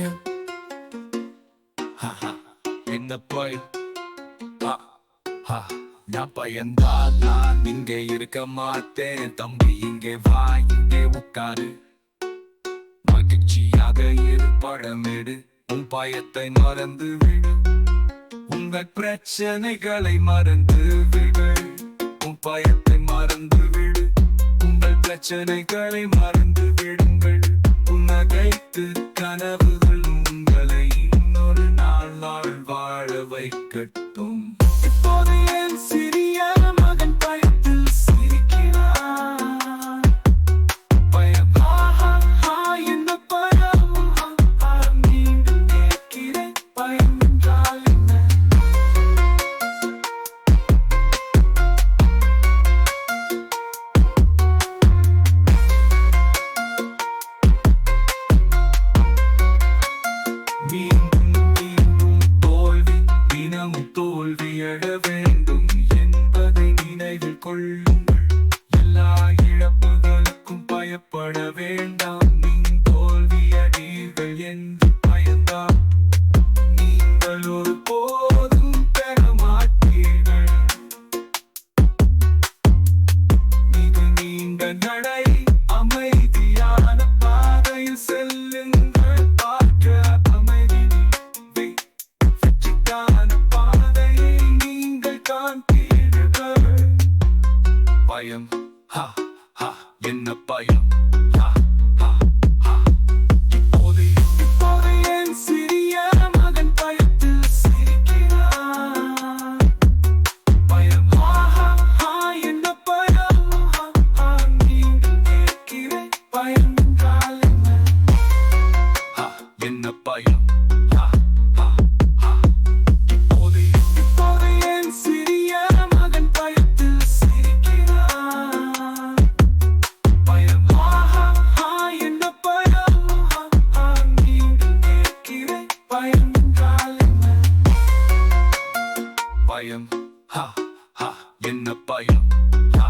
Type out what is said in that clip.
பயம் என்ன பயம் நான் பயந்தால் நான் இங்கே இருக்க மாட்டேன். தம்பி இங்கே வா இங்கே உட்காரு. மகிழ்ச்சியாக இரு பழமிடு உன் பயத்தை மறந்து விடு. உங்கள் பிரச்சனைகளை மறந்து விடு. உன் பயத்தை மறந்து விடு. உங்கள் பிரச்சனைகளை மறந்து விடுங்கள். உன்னகைத்து கனவு வைக்கட்டும் தினமும் தோல்வியட வேண்டும் என்பதை நினைவில் கொள்ளுங்கள். எல்லா இழப்புகளுக்கும் பயப்பட வேண்டாம். நீங்கள் பயம். ஹா ஹா என்ன பயம்? ஹா ஹா பயம். ஹா ஹா என்ன பயம்? ஹா